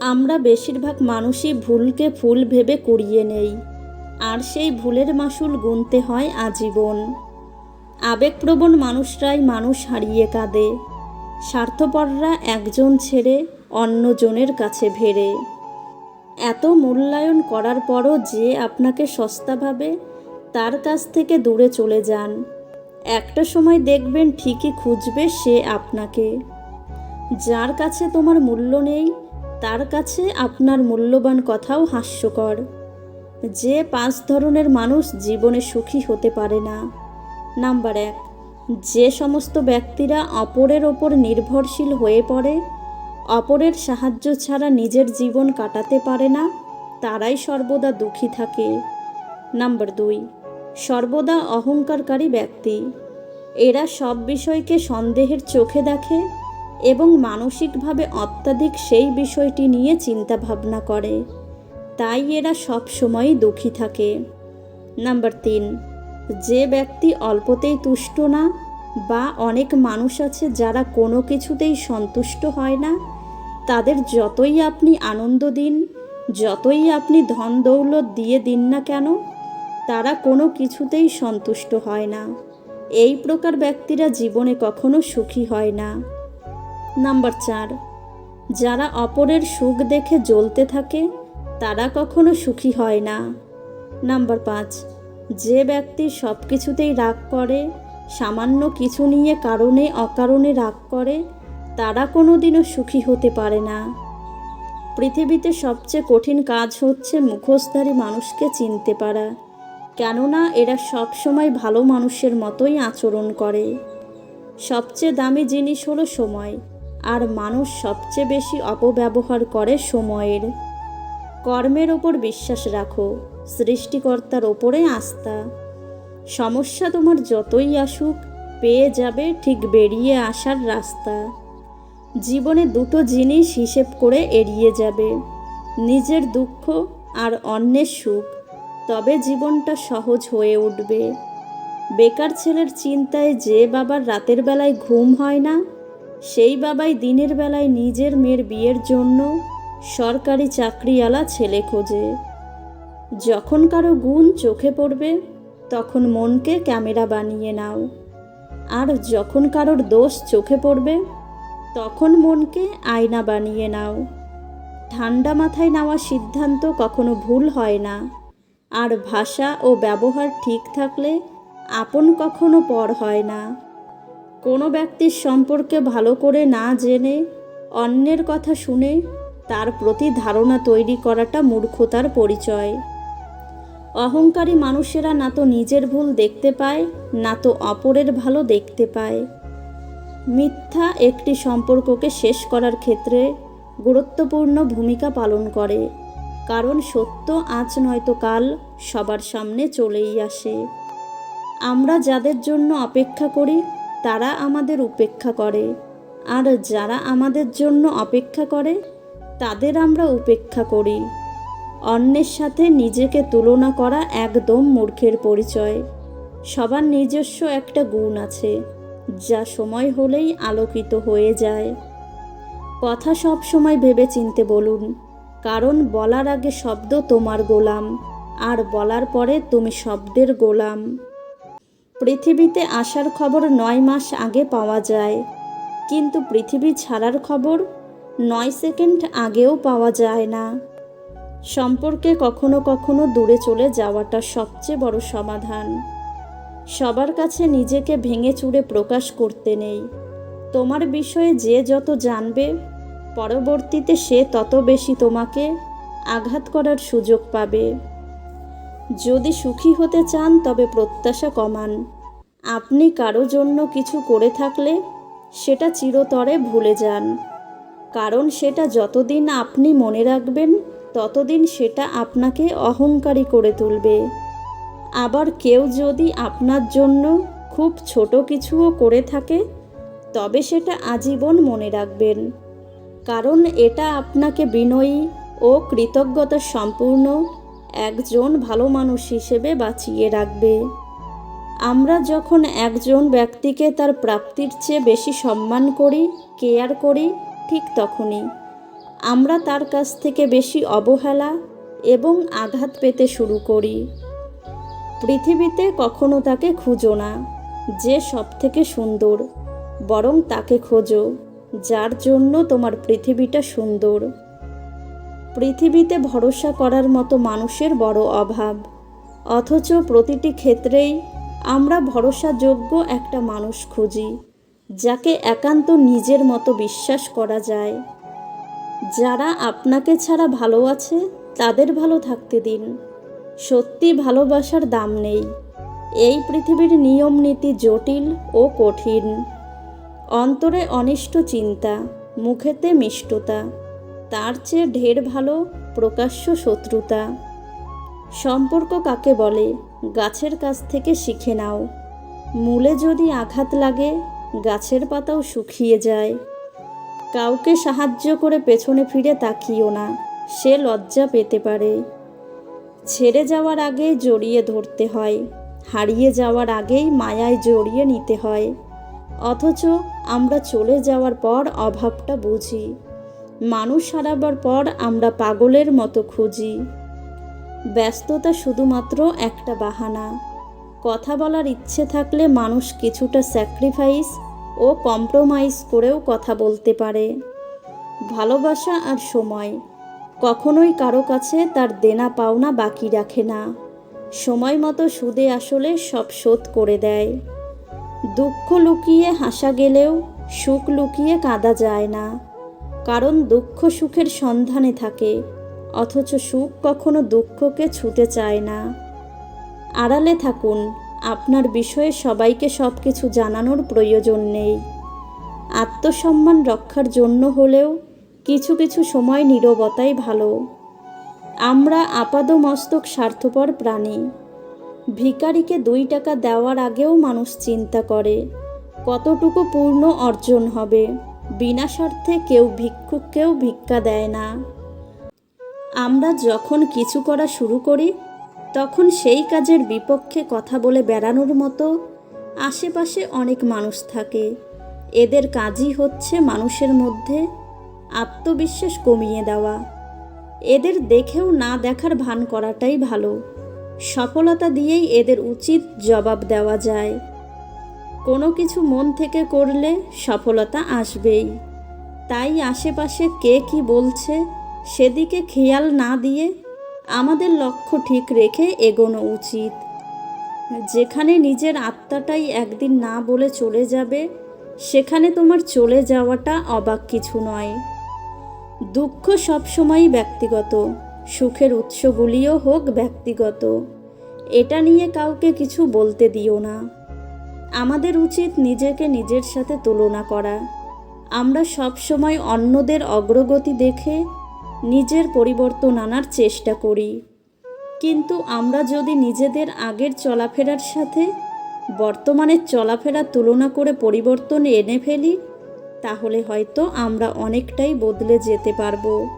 আমরা বেশিরভাগ মানুষই ভুলকে ফুল ভেবে কুড়িয়ে নেই, আর সেই ভুলের মাসুল গুনতে হয় আজীবন। আবেগপ্রবণ মানুষরাই মানুষ হারিয়ে কাঁদে, স্বার্থপররা একজন ছেড়ে অন্যজনের কাছে ভেড়ে। এত মূল্যায়ন করার পরও যে আপনাকে সস্তাভাবে তার কাছ থেকে দূরে চলে যান, একটা সময় দেখবেন ঠিকই খুঁজবে সে আপনাকে। যার কাছে তোমার মূল্য নেই তার কাছে আপনার মূল্যবান কথাও হাস্যকর। যে পাঁচ ধরনের মানুষ জীবনে সুখী হতে পারে না। নাম্বার এক, যে সমস্ত ব্যক্তিরা অপরের ওপর নির্ভরশীল হয়ে পড়ে, অপরের সাহায্য ছাড়া নিজের জীবন কাটাতে পারে না, তারাই সর্বদা দুঃখী থাকে। নাম্বার দুই, সর্বদা অহংকারকারী ব্যক্তি। এরা সব বিষয়কে সন্দেহের চোখে দেখে এবং মানসিকভাবে অত্যাধিক সেই বিষয়টি নিয়ে চিন্তা ভাবনা করে। তাই এরা সব সময়ই দুঃখী থাকে। নাম্বার তিন, যে ব্যক্তি অল্পতেই তুষ্ট না বা অনেক মানুষ আছে যারা কোনো কিছুতেই সন্তুষ্ট হয় না, তাদের যতই আপনি আনন্দ দিন, যতই আপনি ধন দৌলত দিয়ে দিন না কেন, তারা কোনো কিছুতেই সন্তুষ্ট হয় না। এই প্রকার ব্যক্তিরা জীবনে কখনো সুখী হয় না। নাম্বার চার, যারা অপরের সুখ দেখে জ্বলতে থাকে, তারা কখনো সুখী হয় না। নাম্বার পাঁচ, যে ব্যক্তি সব কিছুতেই রাগ করে, সামান্য কিছু নিয়ে কারণে অকারণে রাগ করে, তারা কোনো দিনও সুখী হতে পারে না। পৃথিবীতে সবচেয়ে কঠিন কাজ হচ্ছে মুখোশধারী মানুষকে চিনতে পারা, কেননা এরা সব সময় ভালো মানুষের মতোই আচরণ করে। সবচেয়ে দামি জিনিস হলো সময়। আর মানুষ সবচেয়ে বেশি অপব্যবহার করে সময়ের। কর্মের ওপর বিশ্বাস রাখো, সৃষ্টিকর্তার ওপরে আস্থা। সমস্যা তোমার যতই আসুক, পেয়ে যাবে ঠিক বেরিয়ে আসার রাস্তা। জীবনে দুটো জিনিস হিসেব করে এড়িয়ে যাবে, নিজের দুঃখ আর অন্যের সুখ। তবে জীবনটা সহজ হয়ে উঠবে। বেকার ছেলের চিন্তায় যে বাবার রাতের বেলায় ঘুম হয় না সেই বাবাই দিনের বেলায় নিজের মেয়ের বিয়ের জন্য সরকারি চাকরিওয়ালা ছেলে খোঁজে। যখন কারও গুণ চোখে পড়বে, তখন মনকে ক্যামেরা বানিয়ে নাও। আর যখন কারোর দোষ চোখে পড়বে, তখন মনকে আয়না বানিয়ে নাও। ঠান্ডা মাথায় নেওয়া সিদ্ধান্ত কখনো ভুল হয় না। আর ভাষা ও ব্যবহার ঠিক থাকলে আপন কখনো পর হয় না। কোনো ব্যক্তির সম্পর্কে ভালো করে না জেনে, অন্যের কথা শুনে তার প্রতি ধারণা তৈরি করাটা মূর্খতার পরিচয়। অহংকারী মানুষেরা না তো নিজের ভুল দেখতে পায়, না তো অপরের ভালো দেখতে পায়। মিথ্যা একটি সম্পর্ককে শেষ করার ক্ষেত্রে গুরুত্বপূর্ণ ভূমিকা পালন করে, কারণ সত্য আজ নয়তো কাল সবার সামনে চলেই আসে। আমরা যাদের জন্য অপেক্ষা করি তারা আমাদের উপেক্ষা করে। আর যারা আমাদের জন্য অপেক্ষা করে, তাদের আমরা উপেক্ষা করি। অন্যের সাথে নিজেকে তুলনা করা একদম মূর্খের পরিচয়। সবার নিজস্ব একটা গুণ আছে, যা সময় হলেই আলোকিত হয়ে যায়। কথা সব সময় ভেবে চিনতে বলুন, কারণ বলার আগে শব্দ তোমার গোলাম, আর বলার পরে তুমি শব্দের গোলাম। পৃথিবীতে আসার খবর নয় মাস আগে পাওয়া যায়। কিন্তু পৃথিবী ছাড়ার খবর নয় সেকেন্ড আগেও পাওয়া যায় না। সম্পর্কে কখনো কখনো দূরে চলে যাওয়াটা সবচেয়ে বড় সমাধান। সবার কাছে নিজেকে ভেঙে চুরে প্রকাশ করতে নেই। তোমার বিষয়ে যে যত জানবে, পরবর্তীতে সে তত বেশি তোমাকে আঘাত করার সুযোগ পাবে। যদি সুখী হতে চান, তবে প্রত্যাশা কমান। আপনি কারও জন্য কিছু করে থাকলে সেটা চিরতরে ভুলে যান। কারণ সেটা যতদিন আপনি মনে রাখবেন, ততদিন সেটা আপনাকে অহংকারী করে তুলবে। আবার কেউ যদি আপনার জন্য খুব ছোট কিছুও করে থাকে, তবে সেটা আজীবন মনে রাখবেন। কারণ এটা আপনাকে বিনয়ী ও কৃতজ্ঞতা সম্পূর্ণ একজন ভালো মানুষ হিসেবে বাঁচিয়ে রাখবে। আমরা যখন একজন ব্যক্তিকে তার প্রাপ্তির চেয়ে বেশি সম্মান করি, কেয়ার করি, ঠিক তখনই। আমরা তার কাছ থেকে বেশি অবহেলা এবং আঘাত পেতে শুরু করি। পৃথিবীতে কখনো তাকে খুঁজো না, যে সব থেকে সুন্দর, বরং তাকে খোঁজো, যার জন্য তোমার পৃথিবীটা সুন্দর। পৃথিবীতে ভরসা করার মতো মানুষের বড় অভাব। অথচ প্রতিটি ক্ষেত্রেই আমরা ভরসাযোগ্য একটা মানুষ খুঁজি, যাকে একান্ত নিজের মতো বিশ্বাস করা যায়। যারা আপনাকে ছাড়া ভালো আছে, তাদের ভালো থাকতে দিন। সত্যি ভালোবাসার দাম নেই। এই পৃথিবীর নিয়ম নীতি জটিল ও কঠিন। অন্তরে অনিষ্ট চিন্তা, মুখেতে মিষ্টতা। তার চেয়ে ঢের ভালো প্রকাশ্য শত্রুতা। সম্পর্ক কাকে বলে? গাছের কাছ থেকে শিখে নাও। মূলে যদি আঘাত লাগে, গাছের পাতাও শুকিয়ে যায়। কাউকে সাহায্য করে পেছনে ফিরে তাকিও না, সে লজ্জা পেতে পারে। ছেড়ে যাওয়ার আগে জড়িয়ে ধরতে হয়, হারিয়ে যাওয়ার আগেই মায়ায় জড়িয়ে নিতে হয়। অথচ আমরা চলে যাওয়ার পর অভাবটা বুঝি। মানুষ হারাবার পর আমরা পাগলের মতো খুঁজি। ব্যস্ততা শুধুমাত্র একটা বাহানা। কথা বলার ইচ্ছে থাকলে মানুষ কিছুটা স্যাক্রিফাইস ও কম্প্রোমাইজ করেও কথা বলতে পারে। ভালোবাসা আর সময়। কখনোই কারও কাছে তার দেনা পাওনা বাকি রাখে না। সময় মতো সুদে আসলে সব শোধ করে দেয়। দুঃখ লুকিয়ে হাসা গেলেও সুখ লুকিয়ে কাঁদা যায় না। কারণ দুঃখ সুখের সন্ধানে থাকে, অথচ সুখ কখনো দুঃখকে ছুতে চায় না। আড়ালে থাকুন, আপনার বিষয়ে সবাইকে সব কিছু জানানোর প্রয়োজন নেই। আত্মসম্মান রক্ষার জন্য হলেও কিছু কিছু সময় নীরবতাই ভালো। আমরা আপাদমস্তক স্বার্থপর প্রাণী। ভিখারিকে দুই টাকা দেওয়ার আগেও মানুষ চিন্তা করে, কতটুকু পূর্ণ অর্জন হবে। বিনা স্বার্থে কেউ ভিক্ষুককেও ভিক্ষা দেয় না। আমরা যখন কিছু করা শুরু করি, তখন সেই কাজের বিপক্ষে কথা বলে বেড়ানোর মতো আশেপাশে অনেক মানুষ থাকে। এদের কাজই হচ্ছে মানুষের মধ্যে আত্মবিশ্বাস কমিয়ে দেওয়া। এদের দেখেও না দেখার ভান করাটাই ভালো। সফলতা দিয়েই এদের উচিত জবাব দেওয়া যায়। কোনো কিছু মন থেকে করলে সফলতা আসবেই। তাই আশেপাশে কে কি বলছে সেদিকে খেয়াল না দিয়ে আমাদের লক্ষ্য ঠিক রেখে এগোনো উচিত। যেখানে নিজের আত্মাটাই একদিন না বলে চলে যাবে, সেখানে তোমার চলে যাওয়াটা অবাক কিছু নয়। দুঃখ সবসময়ই ব্যক্তিগত, সুখের উৎসগুলিও হোক ব্যক্তিগত। এটা নিয়ে কাউকে কিছু বলতে দিও না। আমাদের উচিত নিজেকে নিজের সাথে তুলনা করা। আমরা সব সময় অন্যদের অগ্রগতি দেখে নিজের পরিবর্তন আনার চেষ্টা করি। কিন্তু আমরা যদি নিজেদের আগের চলাফেরার সাথে বর্তমানের চলাফেরা তুলনা করে পরিবর্তন এনে ফেলি, তাহলে হয়তো আমরা অনেকটাই বদলে যেতে পারব।